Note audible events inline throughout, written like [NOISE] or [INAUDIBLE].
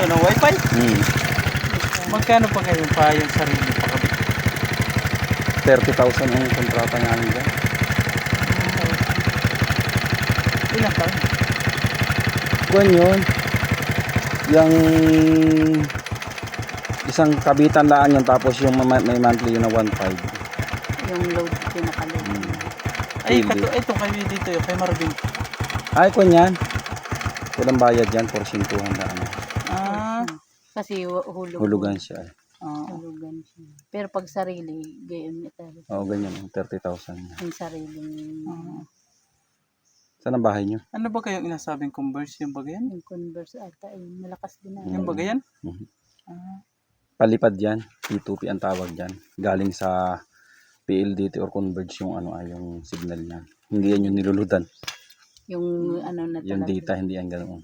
piso ng wifi. Hmm. Magkano pa kayo pa yung sarili pakabit? 30,000 ang kontrata namin dyan. Ilang taon? Kuwan yun. Yung isang kabitan lang yun tapos yung ma- may monthly yun na 1.5. Yung load, pinaka-load. Hmm. Ay, kato, ito kayo dito yung kay Marvin. Ay, kuwan yan. Walang bayad yan, porsintuhan na ano. Ah, Kasi hu- hulog. Hulugan siya. eh. ah. Hulugan siya. Pero pag sarili, gayon niya talaga. Oo, ganyan. yung 30,000. Yung sariling Ah. Saan ang bahay nyo? Ano ba kayong inasabing converse yung bagayan? yung converse ata, yung malakas din na. Yung bagayan? Mhm. Ah, Palipad yan. P2P ang tawag dyan. Galing sa PLDT or Converge yung ano ay yung signal niya. Hindi yan yung niluludan. Yung ano na Yung talaga. data hindi yan ganoon.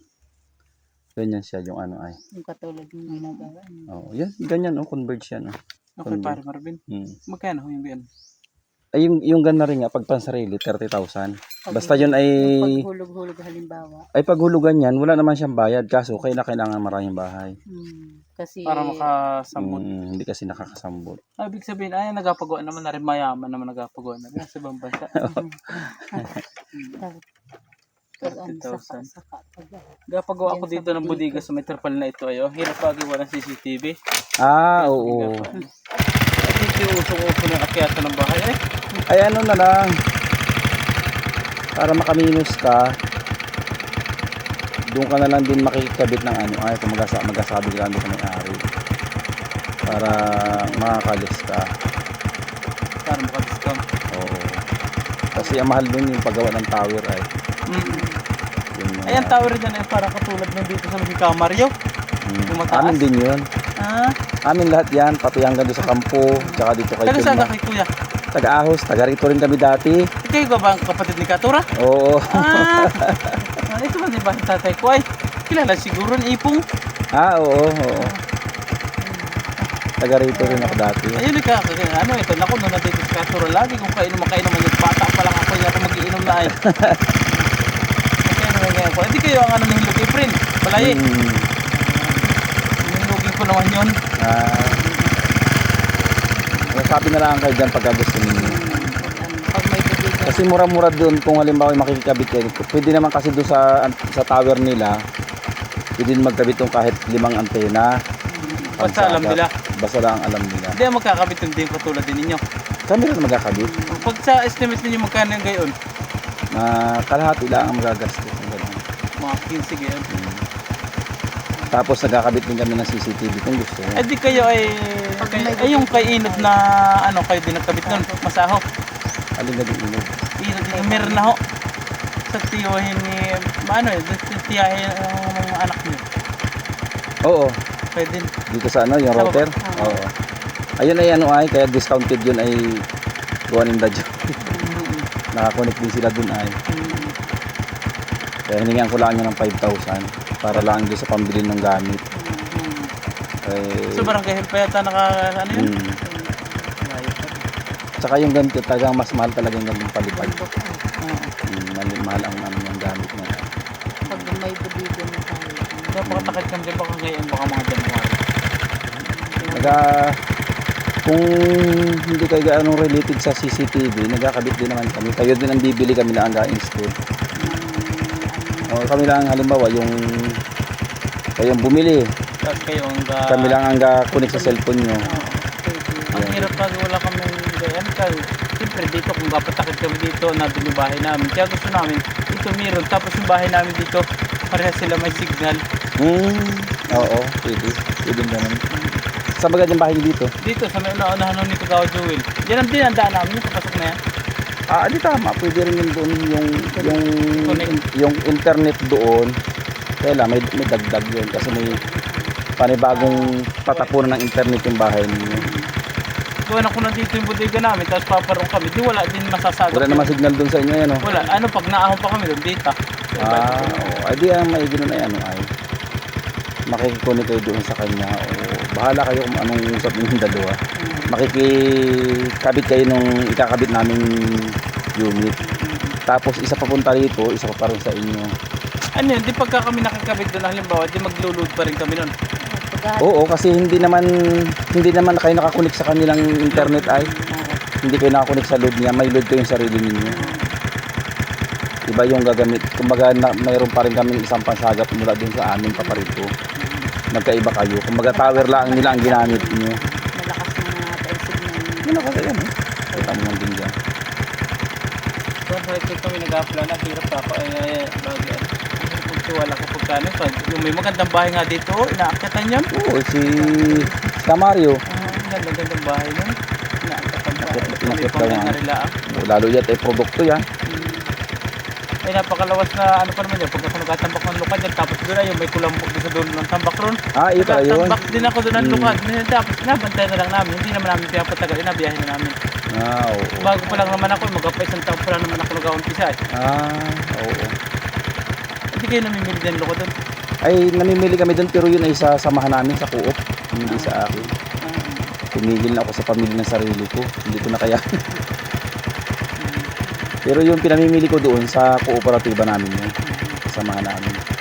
Ganyan siya yung ano ay. Yung katulad ng ginagawa. Oo, yan ganyan oh, Converge yan oh. okay, Converge. pare Marvin. Hmm. Magkano yung gayan? Ay yung yung gana rin nga pag pansarili 30,000. Basta yun ay Yung paghulog-hulog halimbawa. ay paghulugan yan, wala naman siyang bayad kaso kaya na kailangan maraming bahay. Hmm, kasi Para makasambot. Mm, hindi kasi nakakasambot. Ah, ibig sabihin, ay, nagapagawa naman na rin, mayaman naman nagapagawa na rin sa ibang bansa. [LAUGHS] [LAUGHS] [LAUGHS] dapat pag ano, 30,000. saka-saka pag Nagapagawa ako Yan sa dito ng bodega. budiga sa may trapal na ito. Ayo. Hirap pag iwan ng CCTV. Ah, oo. At ito yung usong-uso ng akyata ng bahay. Eh, Ay ano na lang. Para makaminus ka, doon ka na lang din makikabit ng ano. Ay, kung magasa magasabi ka lang doon sa may-ari. Para makakalis ka. para makadiscount. Oo. Kasi ang mahal doon yung paggawa ng tower ay. Mm. Yung, mga- Ayan, tower dyan ay parang katulad ng dito sa Magic Mario. Mm. yung mataas. Amin din yun. Ah, Amin lahat yan, pati hanggang doon sa kampo, tsaka dito kay taga saan Pilma. ka kay Kuya? Taga-ahos, taga rito rin kami dati. Ikaw ba ba ang kapatid ni Katura? Oo. Ah, [LAUGHS] ah ito ba di ba ang tatay ko ay? Kilala siguro ni Ipong. Ah, oo, oo. Taga rito rin ako dati. Ayun ka, kaya ano ito, naku, nung nandito si Katura, lagi kung kainom makainom yung bata pa lang ako, hindi ako magiinom na ay. [LAUGHS] Ako. Hindi kayo ang ano ng Hilog Efren, Balaye. Mm. Hinugin ko naman yun. Ah, sabi na lang kayo dyan pagka gusto ninyo. pag may bodega. Kasi mura-mura doon kung halimbawa yung makikabit kayo. Pwede naman kasi doon sa sa tower nila, pwede din magkabit yung kahit limang antena. Basta alam nila. Basta lang alam nila. Hindi magkakabit yung din katulad din ninyo. Kami rin magkakabit. Pag sa estimate ninyo magkano yung gayon? Na kalahati lang ang magagastos. Mga 15 gayon. Mm. Tapos nagkakabit din kami ng CCTV kung gusto. Eh di kayo ay, kay, ay yung kay Inod na ano kayo din nagkabit nun, masaho. Alin na din inod. Inod din, meron na ho. Sa tiyohin ni, ano eh, sa tiyahin ang mga anak niyo. Oo, Pwede din. dito sa ano, yung router. Oo. Ayun ay ano ay, kaya discounted yun ay one in the job. Nakakonect din sila dun ay. Kaya hiningan ko lang niya ng 5,000 para lang doon sa pambili ng gamit. Eh, So barangay health pa yata naka, ano yun? mm. Tsaka yung ganito, talagang mas mahal talaga yung ganitong palipad. Oo. Mm, mahal, mahal ang ano yung gamit niya. Pag may bodega na tayo. Napakatakad kami din baka ngayon, baka mga January. Naga, kung hindi kayo gaano related sa CCTV, nagkakabit din naman kami. Kayo din ang bibili kami na ang ga-install. O, kami lang halimbawa yung kayong bumili, Tapos kayo ang ga... kami lang ang ga-connect sa cellphone nyo. Ang hirap pag wala kami gayan ka. Siyempre dito kung papatakit kami dito na yung bahay namin. Kaya gusto namin dito meron. Tapos yung bahay namin dito pareha sila may signal. Hmm, oo, pwede. Pwede ganun. Sa bagay yung bahay dito? Dito sa may una-unahan ni Kagawa Jewel. Yan ang din ang daan namin. Papasok na yan. Ah, di tama. Pwede rin yun doon yung, yung, yung internet doon. Kaya may, may dagdag yun kasi may panibagong patapunan ng internet yung bahay ninyo. Gawa na ko na dito yung bodega namin. Tapos paparong kami. Di wala din masasagap. Wala naman signal doon sa inyo yan, oh. Wala. Ano pag naahon pa kami doon data. Ah, oo. Ay, di ang maigi nun ay ano ay. Makikikunik kayo doon sa kanya o bahala kayo kung anong usap ninyong dalawa. Makikikabit kayo nung ikakabit namin unit. Tapos isa papunta rito, isa pa rin sa inyo. Ano yun, di pagka kami nakakabit doon, halimbawa, di maglulud pa rin kami. Pag Oo, kasi hindi naman hindi naman kayo nakakunik sa kanilang internet ay. Hindi kayo nakakunik sa load niya. May load ko yung sarili ninyo. Iba yung gagamit. Kumbaga na, mayroon pa rin kami isang pansagap mula dun sa amin paparito. Nagkaiba kayo. Kumbaga tower lang nila ang ginamit niyo. malakas na nga tayo signal. Yun ako yan eh. Kita mo man din dyan. So, kahit kami nag-apply, ang hirap pa ako, eh, bagay. Ang hirap magtiwala ko pagkano. Pag yung may magandang bahay nga dito, inaakyatan yun. Oo, si Samario. Ah, ang ganda gandang bahay? Inakyat- Kami inakyat pang daw produkto yan. Ay napakalawas na ano pa naman yan. Pag ako nagtatambak ng lukad yan, tapos doon ay yung may kulambok doon sa dulo ng tambak ron. Ah, iyo pala yun. Nagtatambak din ako doon ng lukad. Eh, Tapos nabantay na lang namin. Hindi naman namin pinapatagal. Inabiyahin na namin. Ah, oo. Bago pa lang naman ako, magkapa isang taon pa lang naman ako nag-umpisa eh. Ah, oo. Hindi kayo namimili din lukad doon. Ay, namimili kami doon pero yun ay sa samahan namin sa co-op. Hindi sa akin. Tumigil na ako sa pamilya ng sarili ko. Hindi ko na kaya. pero yung pinamimili ko doon sa kooperatiba namin yun. Samahan namin.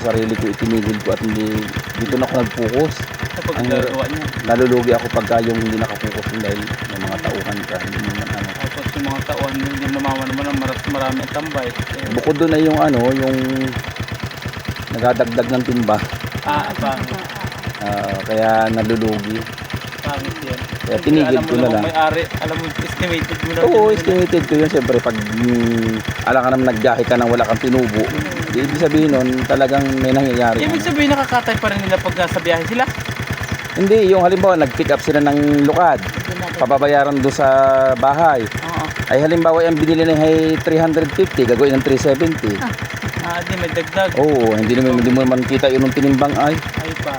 Sa sarili ko itinigil ko at hindi dito na ako nag-focus. Sa Ang paggawa niya. Nalulugi ako pagka yung hindi nakapokus dahil may mga tauhan ka. Hindi naman ano. Tapos yung mga taon, hindi namaman naman ang maras marami ang tambay. Eh, Bukod doon ay yung ano, yung nagadagdag ng timba. ah, pangit. Ah, kaya nalulugi. Kaya tinigil alam mo ko na lang. May-ari, alam mo, estimated mo na. Oo, estimated ko yun. Siyempre, pag mm, alam ka naman nagbiyahe ka nang wala kang tinubo, di ibig sabihin nun, talagang may nangyayari. Ibig sabihin nakakatay pa rin nila pag nasa biyahe sila. Hindi, yung halimbawa, nag-pick up sila ng lukad, pababayaran doon sa bahay. Oo. Ay halimbawa, yung binili na ay 350, gagawin ng 370. Ah, di may dagdag. Oo, hindi naman, hindi mo naman kita yun yung tinimbang ay. Ay, pangit.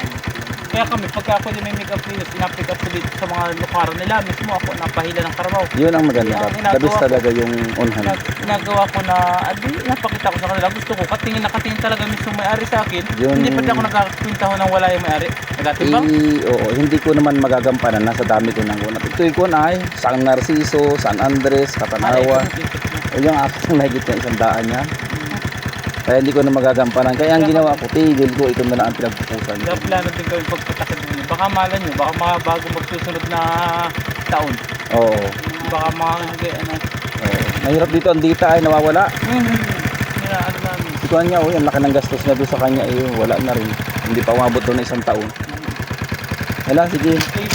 Kaya kami, pagka ako may make-up videos, ina-pick up dito sa mga lukaran nila. Mismo ako napahila ng karabaw. Yun ang maganda. Kaya ang ko- talaga yung on hand. Nag, ginagawa ko na, adi, napakita ko sa kanila. Gusto ko, katingin na katingin talaga mismo may-ari sa akin. Yun- Hindi pati ako nagkakakwintaho ng wala yung may-ari. Nagatimbang. Eh, oo, hindi ko naman magagampanan na sa dami ko nang una. Ito'y ko na ay, San Narciso, San Andres, Katanawa. O yung aking [LAUGHS] nahigit na isang daan niya. Kaya hindi ko na magagampanan. Kaya ang ginawa ko, tigil ko, ito na lang ang pinagpupusan ko. Kaya plano din kami pagpatakit din. Baka malan nyo, baka mga bago magsusunod na taon. Oo, Baka mga, ano, oo. Mahirap dito, ang dita ay nawawala. hmm, ano namin. Ikuhan niya, oh, ang laki ng gastos niya doon sa kanya, eh, wala na rin. Hindi pa umabot doon ng isang taon. Hala, sige. Eh,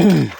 mm [CLEARS THROAT]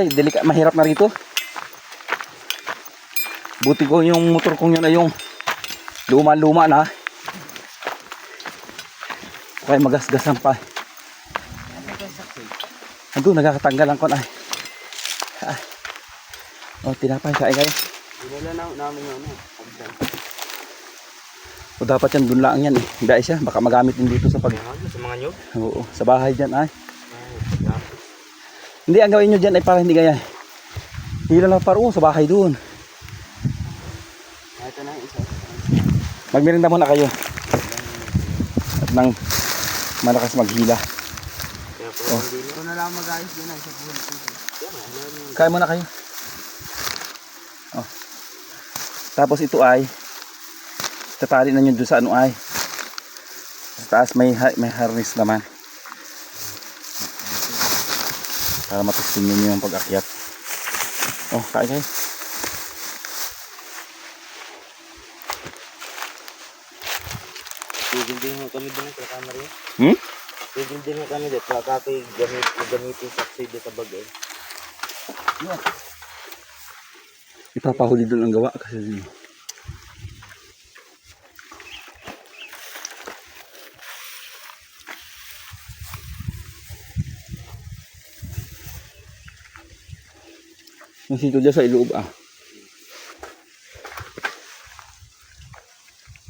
Ay, delika, mahirap na rito. Buti ko yung motor kong yun ay yung luma-luma na. Kaya magasgasan pa. Ando, nagkakatanggal ang kon ay. Ah. Oh, tinapay, kain kayo. Dinala na namin ano. O dapat yan, dun lang yan eh. Dahil siya, baka magamit din dito sa pag... Sa mga nyog. Oo, sa bahay dyan ay. Hindi, ang gawin nyo dyan ay para hindi kaya. Hila lang paro sa bahay doon. Ito na isa. Magmirinda muna kayo. At nang malakas maghila. Oh. ko na lang mag-ayos din ay sa buhay. Kaya muna kayo. Oh. Tapos ito ay tatali na nyo doon sa ano ay. Sa taas may, may harness naman. Para matisting nyo yung pag-akyat. Oh, kain kayo. Din mo kami din sa camera. Hmm? Tigil din mo kami din. Baka kayo gamit, gamitin saksi din sa bagay. Ipapahuli doon ang gawa kasi Yung sito dyan sa iloob ah.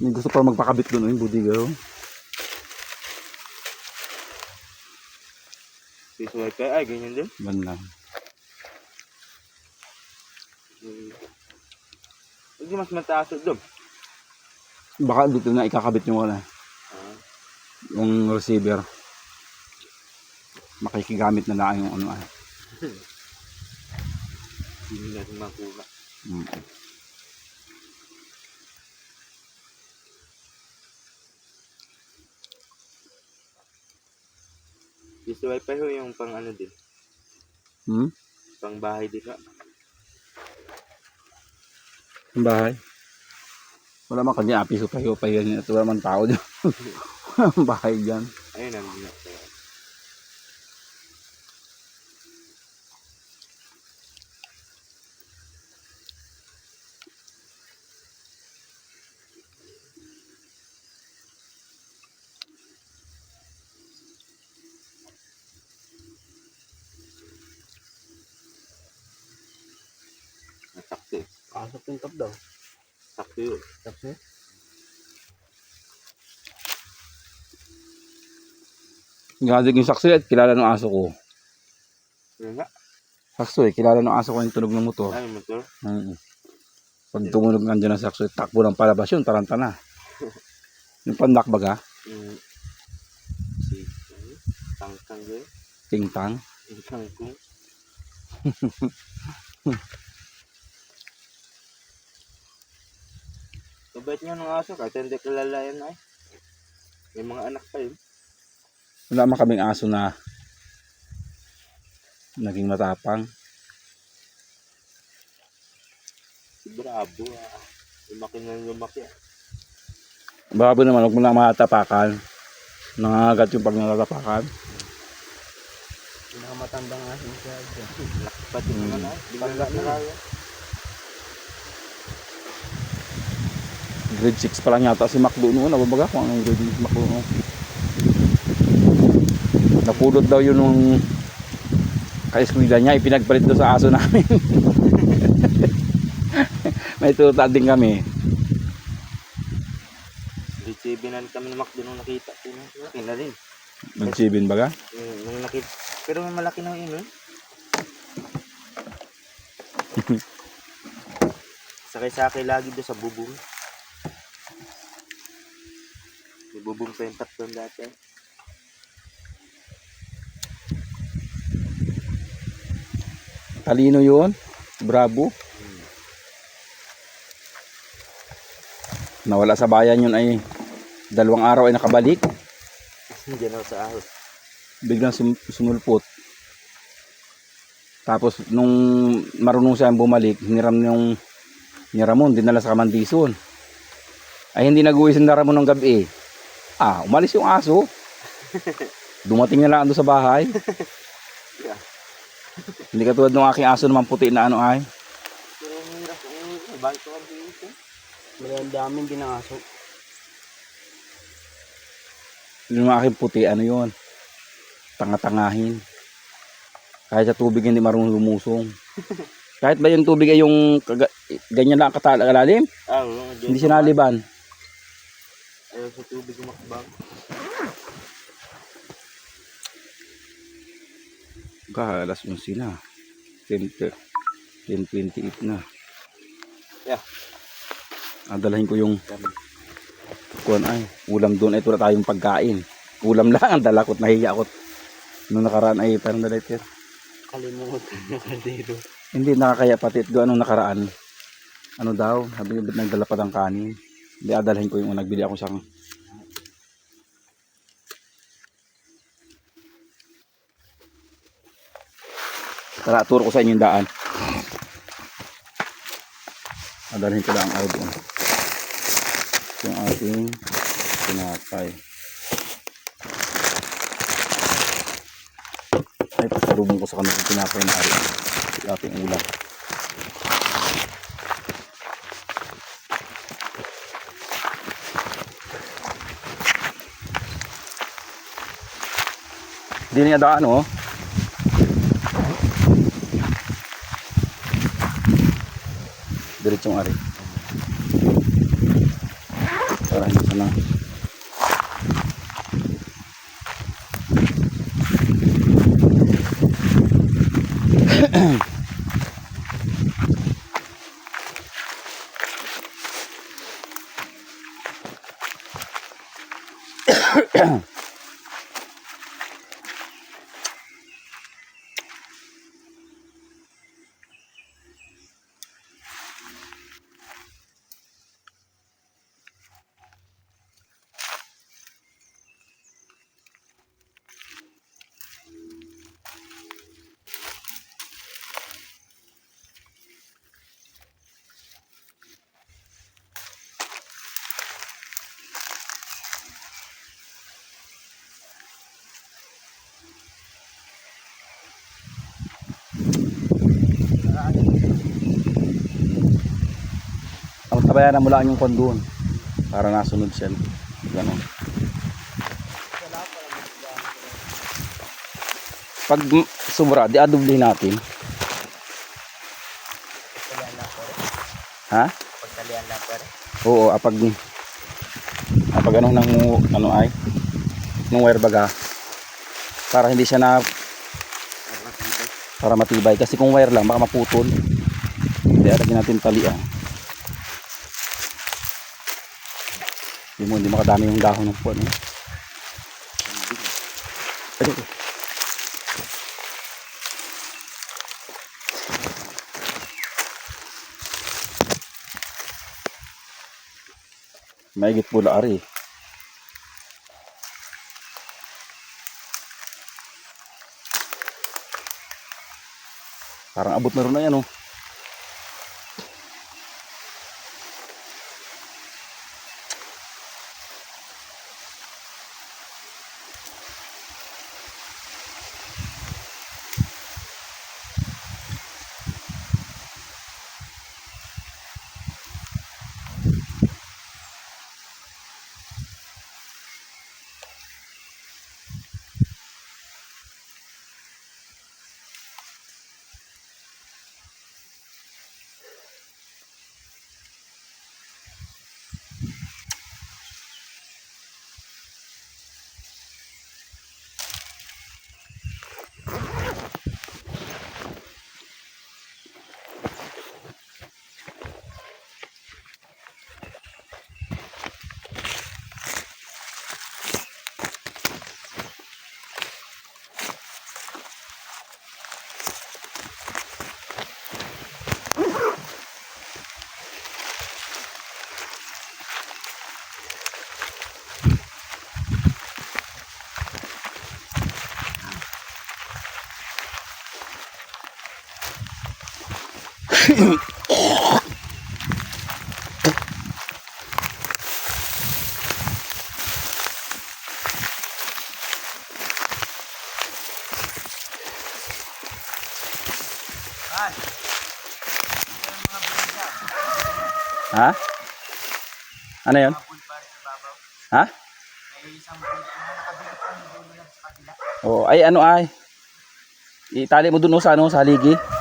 May gusto pa magpakabit doon yung budiga oh. Face wifi ay ganyan din. Ban lang. Hindi mas mataas doon. Baka dito na ikakabit yung wala. Ah. Yung receiver. Makikigamit na lang yung ano ah. [LAUGHS] Hindi natin makuha. Mm. Face wifi ho yung pang ano din. Hmm? Pang bahay din ha. Ang bahay. Wala man kanya api supay upay yan. At wala man tao dyan. [LAUGHS] Bahay dyan. Ayun ang gina. Sakto eh. Pasok yung cup daw. Sakto yun. Tapos Gadig yung sakso at kilala ng aso ko. Yun nga. Sakso eh, kilala ng aso ko yung tunog ng motor. Ay, motor. Mm. Pag tumunog nandiyan ang sakso, takbo ng palabas yun, taranta na. [LAUGHS] Yung pandak baga, Mm. Si, ano? Tangkang yun. tingtang. Yung tangkong. [LAUGHS] Kabait niya ng aso kahit hindi kilala yan ay. May mga anak pa yun. Wala man kaming aso na naging matapang. Bravo ah. Lumaki na lumaki ah. Babo naman, huwag mo lang matapakan. Nangangagat yung pag natatapakan. pinakamatandang asin siya dyan. Pati naman ah. Bigla na kaya. Grade 6 pa lang yata si Macdo noon. Nababaga kung anong grade ni Macdo noon. Napulot daw yun nung ka-eskwela niya. Ipinagpalit daw sa aso namin. [LAUGHS] May tuta din kami. Receiving kami ng McDo nung nakita ko. Laki na rin. Nagsibin baga? Mm, nung nakita. Pero may malaki na [LAUGHS] yun. Sakay-sakay lagi doon sa bubong. May bubong pa yung tatlong dati. Talino yun. Bravo. Nawala sa bayan yun ay dalawang araw ay nakabalik. Diyan ako sa ahos. biglang sum- sumulpot. Tapos nung marunong siya bumalik, hiniram yung ni Ramon, dinala sa Kamandison. Ay hindi nag-uwi si Ramon ng gabi. Ah, umalis yung aso. [LAUGHS] Dumating na lang doon sa bahay. [LAUGHS] Hindi ka tulad ng aking aso naman puti na ano ay. Maraming daming dinaso. Yung aking puti, ano yon Tanga-tangahin. Kahit sa tubig hindi marunong lumusong. [LAUGHS] Kahit ba yung tubig ay yung ganyan lang katalalim, Ah, hindi siya naliban. Ayaw sa tubig umakbang. Kahalas mo sila. 10, 10.28 na. Yeah. Adalahin ko yung kuan ay ulam doon ay wala tayong pagkain. Ulam lang ang dala ko at nahiya ako. Nung nakaraan ay parang dalaiter. Kalimutan [LAUGHS] na kaldero. Hindi nakakaya pati doon anong nakaraan. Ano daw, sabi nagdala pa ng kanin. Hindi adalhin ko yung nagbili ako sang Tara, turo ko sa inyo yung daan. Adalhin ko lang ang doon. Yung ating tinapay. Ay, pasalubong ko sa kanila yung tinapay na ari. Yung ating ulam. Hindi niya daan, oh. Diretsong ari. Para hindi ka na. Ang tabayanan mo lang yung kondon. Para nasunod siya. Ganon. Pag sobra, di adoblihin natin. Ha? Pagkalian lang rin. Oo, apag apag ano ng ano ay ng wire baga para hindi siya na para matibay kasi kung wire lang baka maputol hindi aragin natin talian hindi mo hindi makadami yung dahon ng puwan eh. Ito. Maigit pula ari. Parang abot na rin na yan oh. Ha? Ano yun? Ha? Oh, ay ano ay? Itali mo dun sa ano, sa haligi.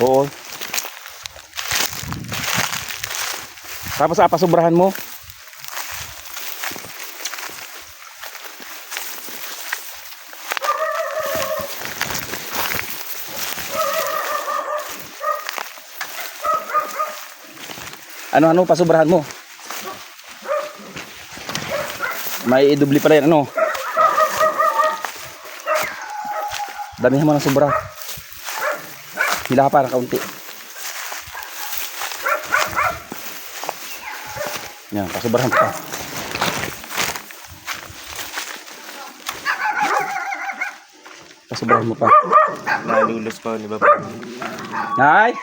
Oo. Tapos apasubrahan mo. Ano ano pasubrahan mo? May idubli pala yan ano? Damihan mo ng sobra. Hila ka para kaunti. Yan, pasubrahan pa. Pasubrahan mo pa. Nalulos pa ni Baba. Nay!